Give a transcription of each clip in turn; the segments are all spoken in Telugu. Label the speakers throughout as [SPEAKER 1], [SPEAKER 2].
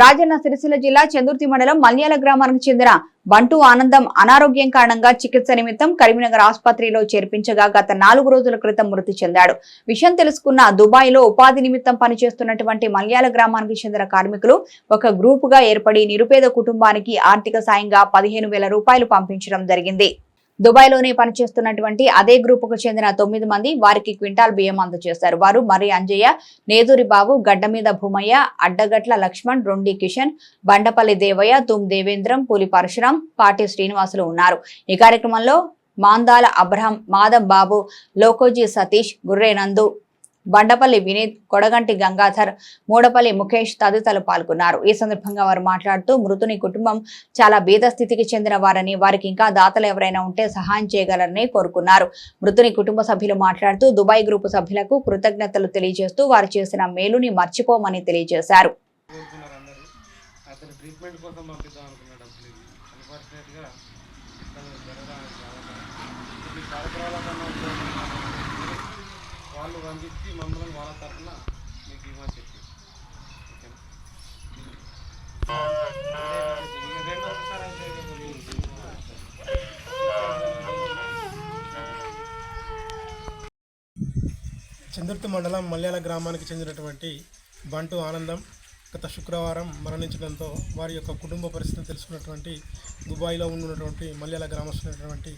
[SPEAKER 1] రాజన్న సిరిసిల్ల జిల్లా చందుర్తి మండలం మల్యాల గ్రామానికి చెందిన బంటు ఆనందం అనారోగ్యం కారణంగా చికిత్స నిమిత్తం కరీంనగర్ ఆసుపత్రిలో చేర్పించగా గత నాలుగు రోజుల క్రితం మృతి చెందాడు. విషయం తెలుసుకున్న దుబాయ్లో ఉపాధి నిమిత్తం పనిచేస్తున్నటువంటి మల్యాల గ్రామానికి చెందిన కార్మికులు ఒక గ్రూపుగా ఏర్పడి నిరుపేద కుటుంబానికి ఆర్థిక సాయంగా పదిహేను వేల రూపాయలు పంపించడం జరిగింది. దుబాయ్లోనే పనిచేస్తున్నటువంటి అదే గ్రూపుకు చెందిన తొమ్మిది మంది వారికి క్వింటాల్ బియ్యం అందజేశారు. వారు మరి అంజయ్య నేదూరి బాబు గడ్డమీద భూమయ్య అడ్డగట్ల లక్ష్మణ్ రొండి కిషన్ బండపల్లి దేవయ్య తుమ్ దేవేంద్రం పులి పరశురాం పాటి శ్రీనివాసులు ఉన్నారు. ఈ కార్యక్రమంలో మాందాల అబ్రహం మాధవ్ బాబు లోకోజీ సతీష్ గుర్రే నందు బండపల్లి వినీత్ కొడగంటి గంగాధర్ మూడపల్లి ముఖేష్ తదితరులు పాల్గొన్నారు. ఈ సందర్భంగా వారు మాట్లాడుతూ మృతుని కుటుంబం చాలా బీద స్థితికి చెందిన వారని వారికి ఇంకా దాతలు ఎవరైనా ఉంటే సహాయం చేయగలరని కోరుకున్నారు. మృతుని కుటుంబ సభ్యులు మాట్లాడుతూ దుబాయ్ గ్రూపు సభ్యులకు కృతజ్ఞతలు తెలియజేస్తూ వారు చేసిన మేలుని మర్చిపోమని తెలియజేశారు.
[SPEAKER 2] అన్ఫార్చునేట్గా తను జరగడానికి కార్యక్రమాల కన్నా వాళ్ళు పంపించి మమ్మల్ని వాళ్ళ తరఫున మీకు ఇవ్వని చెప్పి
[SPEAKER 3] చందుర్తి మండలం మల్యాల గ్రామానికి చెందినటువంటి బంటు ఆనందం గత శుక్రవారం మరణించడంతో వారి యొక్క కుటుంబ పరిస్థితిని తెలుసుకున్నటువంటి దుబాయ్లో ఉన్నటువంటి మల్యాల గ్రామస్తున్నటువంటి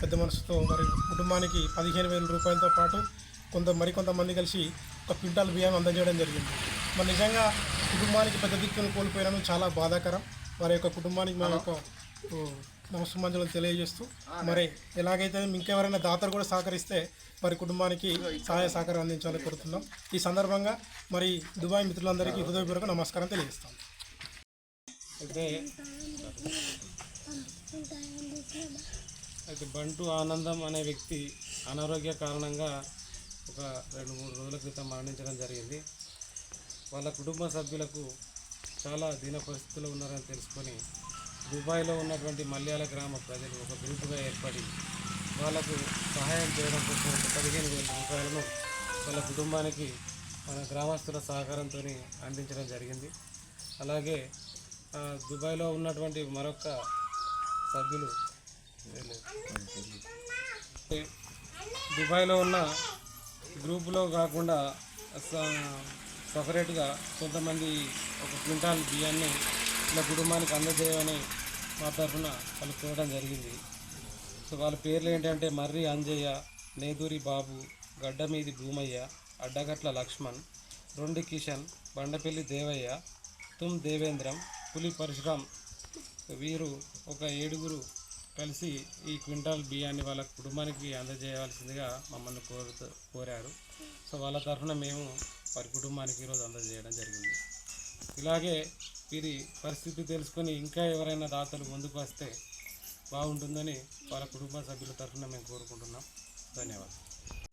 [SPEAKER 3] పెద్ద మనసుతో వారి కుటుంబానికి పదిహేను వేల రూపాయలతో పాటు కొంత మరికొంతమంది కలిసి ఒక క్వింటాల్ బియ్యం అందజేయడం జరిగింది. మరి నిజంగా కుటుంబానికి పెద్ద దిక్కును కోల్పోయినాను చాలా బాధాకరం. వారి యొక్క కుటుంబానికి మన యొక్క నమస్సుమంజలు తెలియజేస్తూ మరి ఎలాగైతే ఇంకెవరైనా దాతలు కూడా సహకరిస్తే మరి కుటుంబానికి సహాయ సహకారం అందించాలని కోరుతున్నాం. ఈ సందర్భంగా మరి దుబాయ్ మిత్రులందరికీ హృదయపూర్వక నమస్కారం తెలియజేస్తాం.
[SPEAKER 2] అయితే అయితే బంటు ఆనందం అనే వ్యక్తి అనారోగ్య కారణంగా ఒక రెండు మూడు రోజుల క్రితం మరణించడం జరిగింది. వాళ్ళ కుటుంబ సభ్యులకు చాలా దీన పరిస్థితుల్లో ఉన్నారని తెలుసుకొని దుబాయ్లో ఉన్నటువంటి మల్యాల గ్రామ ప్రజలు ఒక గ్రూపుగా ఏర్పడి వాళ్ళకు సహాయం చేయడం కోసం ఒక పదిహేను వేల రూపాయలను వాళ్ళ కుటుంబానికి మన గ్రామస్తుల సహకారంతో అందించడం జరిగింది. అలాగే దుబాయ్లో ఉన్నటువంటి మరొక సభ్యులు దుబాయ్లో ఉన్న గ్రూపులో కాకుండా సపరేట్గా కొంతమంది ఒక క్వింటాల్ బియ్యాన్ని ఇలా కుటుంబానికి అందజేయమని మా తరఫున వాళ్ళు కోరడం జరిగింది. సో వాళ్ళ పేర్లు ఏంటంటే మర్రి అంజయ్య నేదూరి బాబు గడ్డమీది భూమయ్య అడ్డగట్ల లక్ష్మణ్ రొండి కిషన్ బండపల్లి దేవయ్య తుమ్ దేవేంద్రం పులి పరశురామ్ వీరు ఒక ఏడుగురు కలిసి ఈ క్వింటాల్ బియ్యాన్ని వాళ్ళ కుటుంబానికి అందజేయవలసిందిగా మమ్మల్ని కోరుతూ కోరారు. సో వాళ్ళ తరఫున మేము వారి కుటుంబానికి ఈరోజు అందజేయడం జరిగింది. ఇలాగే వీరి పరిస్థితి తెలుసుకొని ఇంకా ఎవరైనా దాతలు ముందుకు వస్తే బాగుంటుందని వాళ్ళ కుటుంబ సభ్యుల తరఫున మేము కోరుకుంటున్నాం. ధన్యవాదాలు.